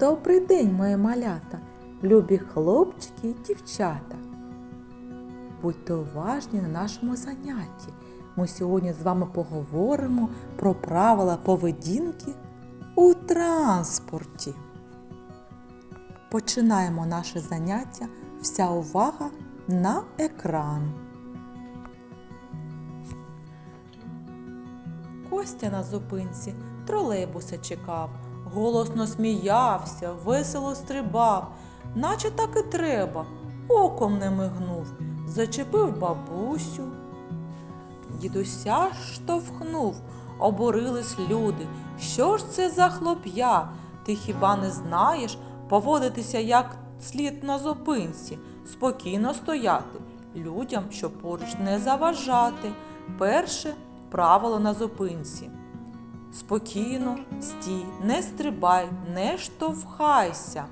Добрий день, мої малята, любі хлопчики і дівчата. Будьте уважні на нашому занятті. Ми сьогодні з вами поговоримо про правила поведінки у транспорті. Починаємо наше заняття. Вся увага на екран. Костя на зупинці тролейбуса чекав, голосно сміявся, весело стрибав, наче так і треба, оком не мигнув, зачепив бабусю. Дідуся штовхнув, обурились люди. Що ж це за хлоп'я? Ти хіба не знаєш поводитися як слід на зупинці, спокійно стояти, людям, що поруч не заважати. Перше правило на зупинці. Спокійно, стій, не стрибай, не штовхайся.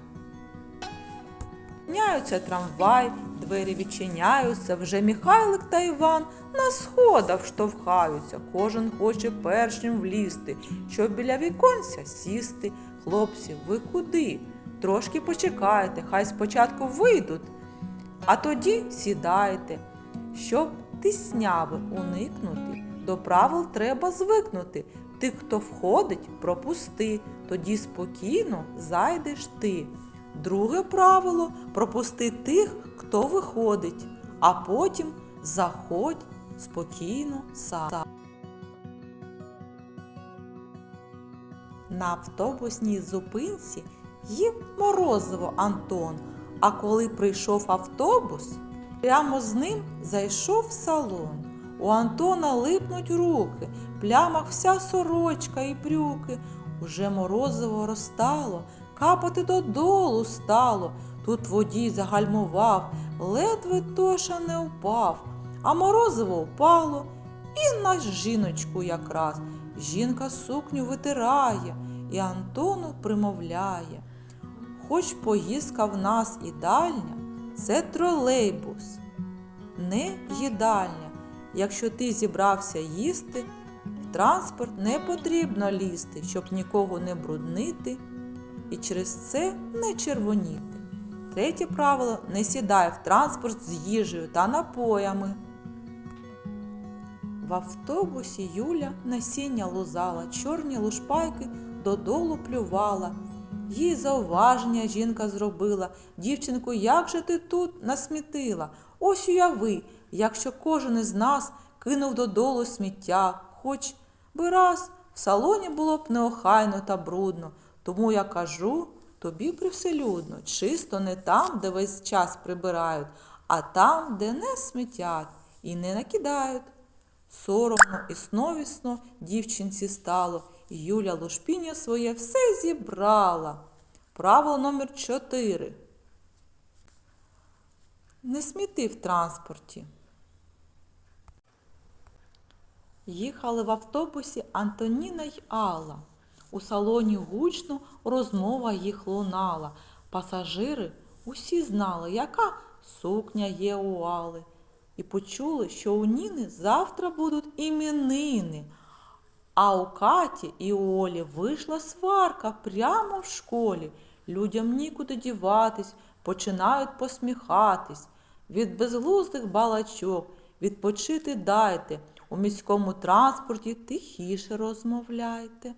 Міняються трамвай, двері відчиняються, вже Михайлик та Іван на сходах штовхаються. Кожен хоче першим влізти, щоб біля віконця сісти. Хлопці, ви куди? Трошки почекайте, хай спочатку вийдуть, а тоді сідайте. Щоб тисняви уникнути, до правил треба звикнути. Тих, хто входить, пропусти, тоді спокійно зайдеш ти. Друге правило пропусти тих, хто виходить, а потім заходь спокійно сам. На автобусній зупинці їв морозиво Антон, а коли прийшов автобус, прямо з ним зайшов в салон. У Антона липнуть руки, в плямах вся сорочка і брюки. Уже морозиво розтало, капати додолу стало. Тут водій загальмував, ледве тоша не впав, а морозиво впало і на жіночку якраз. Жінка сукню витирає і Антону примовляє. Хоч поїздка в нас і дальня, це тролейбус, не їдальня. Якщо ти зібрався їсти, в транспорт не потрібно лізти, щоб нікого не бруднити і через це не червоніти. Третє правило не сідай в транспорт з їжею та напоями. В автобусі Юля насіння лузала, чорні лушпайки додолу плювала. Їй зауваження жінка зробила. Дівчинку, як же ти тут насмітила? Ось уяви, якщо кожен із нас кинув додолу сміття, хоч би раз в салоні було б неохайно та брудно. Тому я кажу тобі привселюдно, чисто не там, де весь час прибирають, а там, де не смітять і не накидають. Соромно і сновісно дівчинці стало, і Юля Лушпіння своє все зібрала. Правило номер 4. Не сміти в транспорті. Їхали в автобусі Антоніна й Алла. У салоні гучно розмова їх лунала. Пасажири усі знали, яка сукня є у Алли. І почули, що у Ніни завтра будуть іменини. А у Каті і у Олі вийшла сварка прямо в школі. Людям нікуди діватись, починають посміхатись. Від безглуздих балачок відпочити дайте. У міському транспорті тихіше розмовляйте.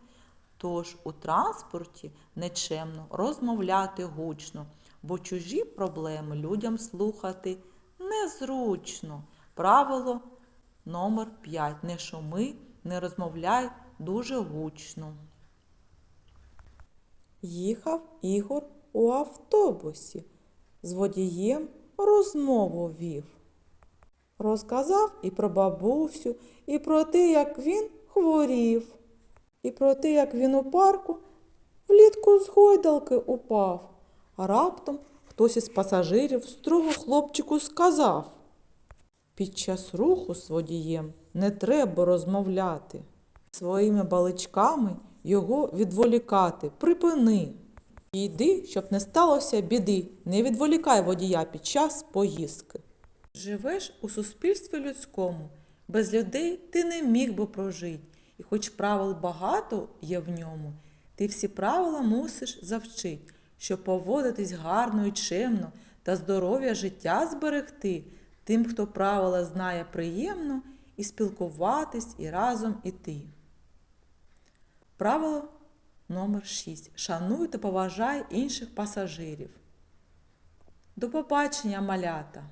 Тож у транспорті нечемно розмовляти гучно, бо чужі проблеми людям слухати незручно. Правило номер 5. Не шуми, не розмовляй дуже гучно. Їхав Ігор у автобусі. З водієм розмову вів. Розказав і про бабусю, і про те, як він хворів, і про те, як він у парку влітку з гойдалки упав. А раптом хтось із пасажирів строго хлопчику сказав. Під час руху з водієм не треба розмовляти. Своїми баличками його відволікати. Припини. Йди, щоб не сталося біди. Не відволікай водія під час поїздки. Живеш у суспільстві людському, без людей ти не міг би прожити, і хоч правил багато є в ньому, ти всі правила мусиш завчить, щоб поводитись гарно і чемно та здоров'я життя зберегти, тим, хто правила знає приємно, і спілкуватись, і разом іти. Правило номер 6. Шануй та поважай інших пасажирів. До побачення, малята!